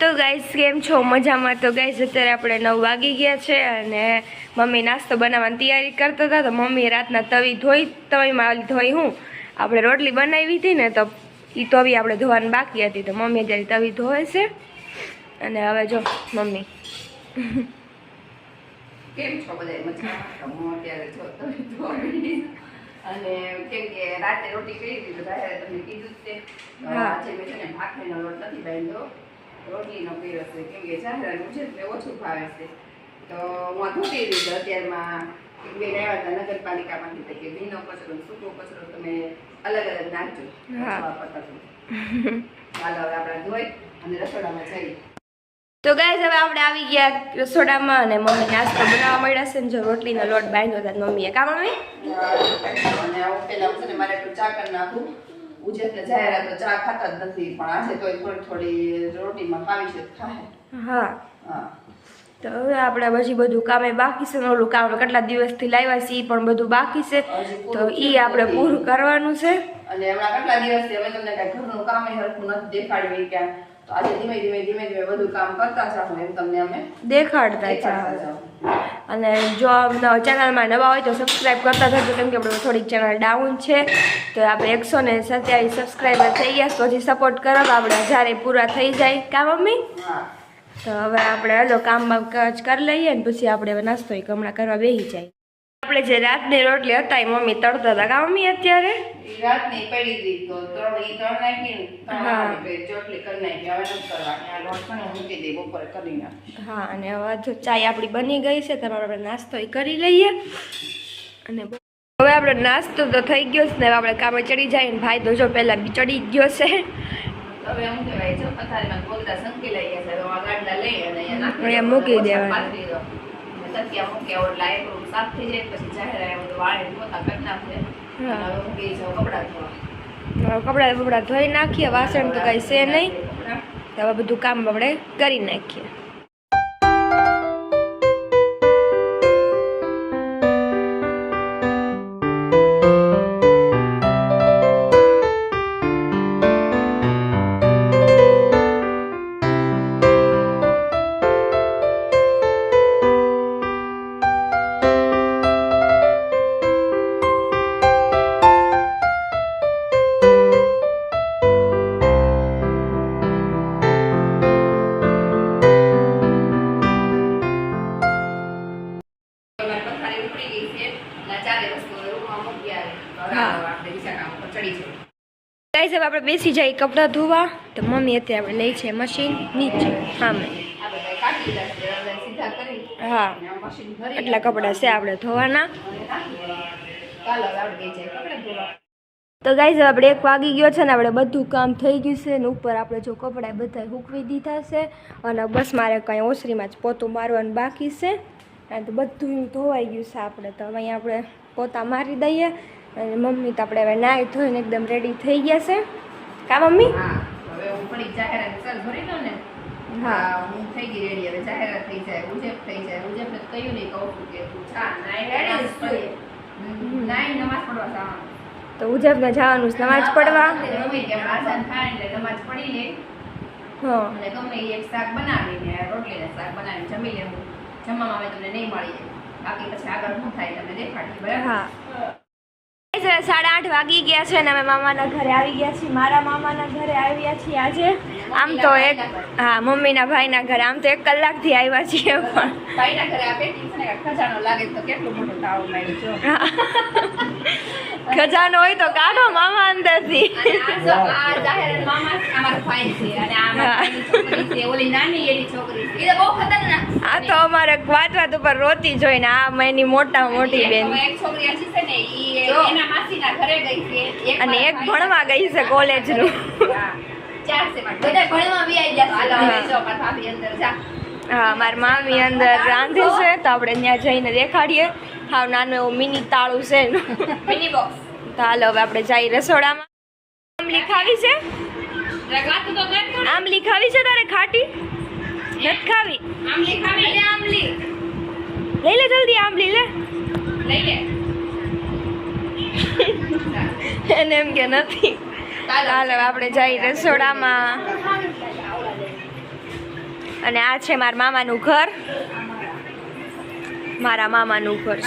તો ગાઈસ કેમ છો? મજામાં? તો ગાઈસ અત્યારે આપણે નવ વાગી ગયા છે અને મમ્મી નાસ્તો બનાવવાની તૈયારી કરતા હતા. તો મમ્મીએ રાતના તવી ધોઈ તવીમાં ધોઈ હું આપણે રોટલી બનાવી હતી ને તો એ તવી આપણે ધોવાની બાકી હતી. તો મમ્મી અત્યારે તવી ધોવે છે. અને હવે જો મમ્મી. કેમ છો બધા મજામાં? હું અત્યારે છો તમે જોવા અને કેમ કે રાતે રોટી કરી હતી તો ભાઈએ કીધું જ છે તો હા. આજે મેં છે ને ભાખરીનો લોટ નથી બાંધ્યો. રોટલીનો કર્યો છે કેમ કે જાહેરાતનું છે એટલે ઓછું ભાવે છે. તો હું આ ધોતી હતી અત્યારમાં એક બેન આવ્યા હતા નગરપાલિકામાંથી તો કે ભીનો કચરો સૂકો કચરો તમે અલગ અલગ નાખજો હા. વાપરતા તો. ચાલો હવે આપણે ધોઈ અને રસોડામાં જઈએ. તો ગાઈસ હવે આપણે આવી ગયા રસોડામાં અને મમ્મી નાસ્તો બનાવવા મળ્યા છે ને જો રોટલીનો લોટ બાંધ્યો હતા તો મમ્મીએ. કા મમ્મી? અને આવું પેલા છે ને મારે ચા કરી નાખું ઉજેતને જાહેરાત તો ચા ખાતા જ નથી પણ આજે તો થોડી થોડી રોટીમાં ખાવી છે ખાય હા. હા. તો હવે આપણે પછી બધું કામે બાકી છે ઓલું કામ કેટલા કેટલા દિવસથી લાવ્યા છે એ પણ બધું બાકી છે. તો એ આપણે પૂરું કરવાનું છે. અને હમણાં કેટલા દિવસથી અમે તમને કઈ ઘરનું કામ હરખું નથી દેખાડ્યું ક્યાં. તો આજે ધીમે ધીમે ધીમે ધીમે બધું કામ કરતા જાઓ એમ તમને અમે દેખાડતા છે અને જો ચેનલમાં નવા હોય તો સબસ્ક્રાઈબ કરતા થજો કેમ કે આપણે થોડીક ચેનલ ડાઉન છે. તો આપણે એકસો ને સત્યાવીસ સબસ્ક્રાઈબર થઈ ગયા તો હજી સપોર્ટ કરો તો આપણે હજારે પૂરા થઈ જાય. કા મમ્મી? તો હવે આપણે હલો કામમાં કાજ કરી લઈએ ને પછી આપણે નાસ્તો ય હમણાં કરવા બેસી જાય. આપણે જે રાતની રોટલી હતા એ મમ્મી તળતા હતા. કા મમ્મી અત્યારે? રાતની પડી ગઈ તો ત્રણ ઈ ત્રણ નાખી હા. ચોટલી કરી નાખી. હવે નથી કરવાની. આ લોટ પણ મૂકી દે બપોરે કરી નાખી હા અને હવે જો ચાય આપણી બની ગઈ છે તમારે આપણે નાસ્તો કરી લઈએ. અને હવે આપણે નાસ્તો તો થઈ ગયો છે ને હવે આપણે કામે ચડી જાય ને ભાઈ તો જો પહેલાં બી ચડી ગયો છે. હવે હું કહેવાય જો પથારીમાં ગોદડા સંકી લઈ ગયા છે આ લઈ અને અહીંયા. મૂકી ઓછા તકિયા મૂકી આવો લાઈટ રૂમ સાફ થઈ જાય પછી જાહેર આવ્યા બધું વાળીને પોતા કરી નાખે હા. હવે મૂકી જાવ કપડાં ધોવા. કપડા કપડાં બપડા ધોઈ નાખીએ વાસણ તો કાંઈ છે નહીં. તો હવે બધું કામ આપણે કરી નાખીએ. ગાઈસ હવે આપણે બેસી જઈએ કપડાં ધોવા. તો મમ્મી અત્યારે આપણે લઈ છે મશીન નીચે હા. મશીન ભરી એટલા કપડાં છે આપણે ધોવાના. તો ગાઈઝ આપણે એક વાગી ગયો છે ને આપણે બધું કામ થઈ ગયું છે ને ઉપર આપણે જો કપડાં બધા હૂકવી દીધા છે અને બસ મારે કંઈ ઓસરીમાં જ પોતું મારવાનું બાકી છે. અને તો બધું ધોવાઈ ગયું છે આપણે. તો અહીંયા આપણે પોતા મારી દઈએ. અને મમ્મી તો આપણે હવે નાહી ધોઈને એકદમ રેડી થઈ ગયા છે. કા મમ્મી? હવે હું પણ જાહેરાત ચાલ ભરી લો ને. હા. હા થઈ ગઈ રેડી હવે જાહેરાત થઈ જાય ઉજેપ થઈ જાય. ઉજેપને કહ્યું નહીં કહું છું કે તું જા નાઈ રેડી. હમ, નાઈ નમાઝ પડવા જવાનું. તો ઉજબને જવાનું નમાજ પડવા ગમે કે આસાન થાય એટલે નમાઝ પડી લે. હા. અને ગમે એક શાક બનાવીને રોટલીને શાક બનાવીને જમી લેવું. જમવામાં તમને નહીં મળી જાય. બાકી પછી આગળ શું થાય તમને દેખાડીએ બરાબર? હા. સાડા આઠ વાગી ગયા છે અને અમે મામાના ઘરે આવી ગયા છીએ. મારા મામાના ઘરે આવ્યા છીએ આજે. આમ તો એક હા મમ્મીના ભાઈના ઘરે. આમ તો એક કલાકથી આવ્યા છીએ પણ. ખજાનો હોય તો કાઢો મામા અંદરથી. નાની એની છોકરી આ તો અમારે વાત વાત ઉપર રોતી જોઈને આ એની મોટા મોટી બેન. ને અને એક ભણવા ગઈ છે કોલેજનું. હા, ચાર છે પણ બધા ભણવા બી આવી ગયા હાલો હવે જો મારા ભાભી અંદર જા. હા મારી મામી અંદર રાંધે છે તો આપણે ત્યાં જઈને દેખાડીએ. હાવ નાનું એવું મિની તાળું છે મિની બોક્સ. તો હાલો હવે આપણે જઈએ રસોડામાં. આંબલી ખાવી છે? આમ ખાવી છે તારે ખાટી? નથી ખાવી આમલી ખાવી લે આમલી લઈ લે જલ્દી આમલી લે. લઈ લે. એને એમ કે નથી. ચાલો. આપણે જઈએ રસોડામાં. અને આ છે મારા મામાનું ઘર. મારા મામાનું ઘર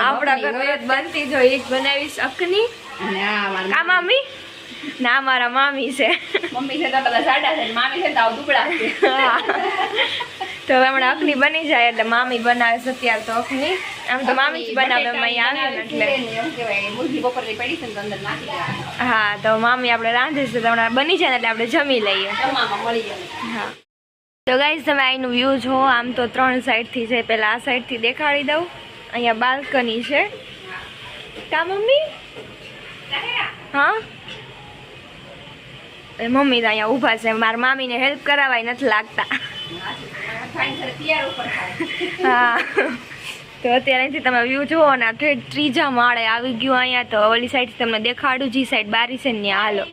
આપણી. ઘર બનતી જ હોય બનાવીશ અકની આ મામી? ના મારા મામી છે. મમ્મી છે તો બધા સાડા છે મામી છે તો દુબળા છે. તો હમણાં અખની બની જાય એટલે મામી બનાવે છે અત્યારે તો અખની. આમ તો મામી જ બનાવે અહીંયા આવે એટલે. હા તો મામી આપણે રાંધે છે તો હમણાં બની જાય ને એટલે આપણે જમી લઈએ. હા. તો ગાઈઝ તમે અહીંનું વ્યૂ જો આમ તો ત્રણ સાઈડથી છે. પહેલાં આ સાઈડથી દેખાડી દઉં. અહીંયા બાલ્કની છે. કા મમ્મી? હા? એ મમ્મી તો અહીંયા ઊભા છે. મારા મામીને હેલ્પ કરાવાય નથી લાગતા. હા. તો અત્યારે અહીંથી તમે વ્યૂ જુઓ ને ત્રીજા માળે આવી ગયું અહીંયા તો ઓલી સાઈડ તમને દેખાડું, જી સાઈડ બારી છે ને હાલો.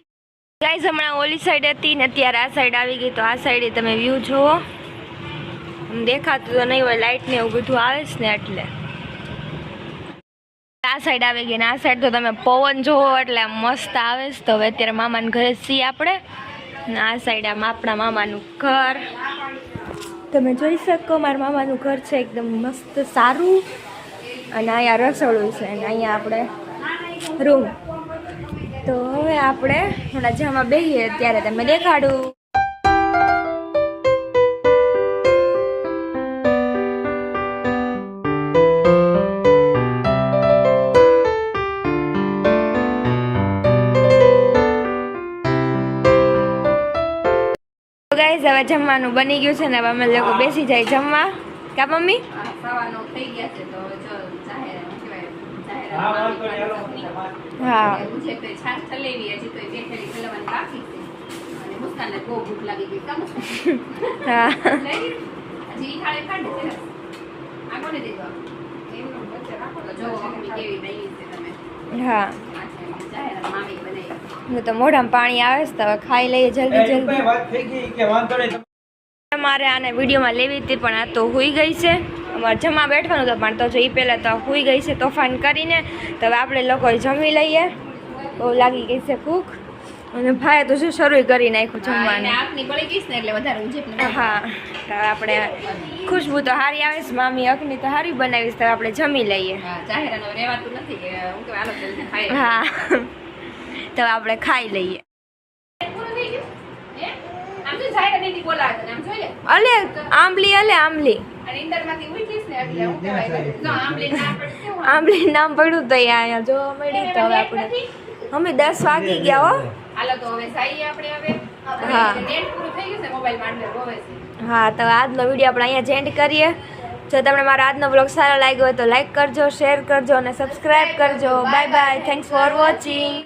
ગાઈઝ હમણાં ઓલી સાઈડ હતી ને અત્યારે આ સાઈડ આવી ગઈ, તો આ સાઈડે તમે વ્યૂ જુઓ. દેખાતું તો નહીં હોય લાઇટ ને એવું બધું આવે છે ને એટલે. આ સાઈડ આવી ગઈ ને આ સાઈડ તો તમે પવન જોવો એટલે મસ્ત આવે છે. તો હવે અત્યારે મામાનું ઘરે છીએ આપણે. ને આ સાઈડ આમ આપણા મામાનું ઘર. તમે જોઈ શકો મારા મામાનું ઘર છે એકદમ મસ્ત સારું. અને અહીંયા રસોડું છે અને અહીંયા આપણે રૂમ તો હવે આપણે હમણાં જમવા બેસીએ ત્યારે તમે દેખાડું. ગાઈઝ હવે જમવાનું બની ગયું છે ને હવે અમે લોકો બેસી જાય જમવા. કા મમ્મી? હા. હા. હા તો મોઢામાં પાણી આવે છે તો હવે ખાઈ લઈએ જલ્દી જલ્દી. વાત થઈ ગઈ કે વાંધો નહીં અમારે આને વિડીયોમાં લેવી હતી પણ આ તો હોઈ ગઈ છે. અમારે જમવા બેઠવાનું હતું પણ તો જો એ પહેલાં તો હોઈ ગઈ છે તોફાન કરીને. તો હવે આપણે લોકોએ જમી લઈએ. બહુ લાગી ગઈ છે કૂક અને ભાઈ તો શું શરૂ કરી નાખ્યું જમવાનું. આપની બળી ગઈ ને એટલે વધારે ઉજેપ હા તો આપણે ખુશ્બુ તો સારી આવે છે મામી અગ્નિ તો સારી બનાવીશ તો આપણે જમી લઈએ. હા જાહેરાનો રહેવાતું નથી હું કે હાલો જલ્દી ખાઈ હા. તો આપણે ખાઈ લઈએ. અલે, આંબલી અલે, આંબલી. આંબલી નામ પડ્યું તો અહીંયા જોવા મળી તો હવે આપણે અમે દસ વાગી ગયા હો. હા. તો આજનો વીડિયો આપણે અહીંયા જેન્ડ કરીએ. જો તમને મારો આજનો બ્લોગ સારો લાગ્યો હોય તો લાઈક કરજો શેર કરજો અને સબસ્ક્રાઈબ કરજો. Bye bye thanks for watching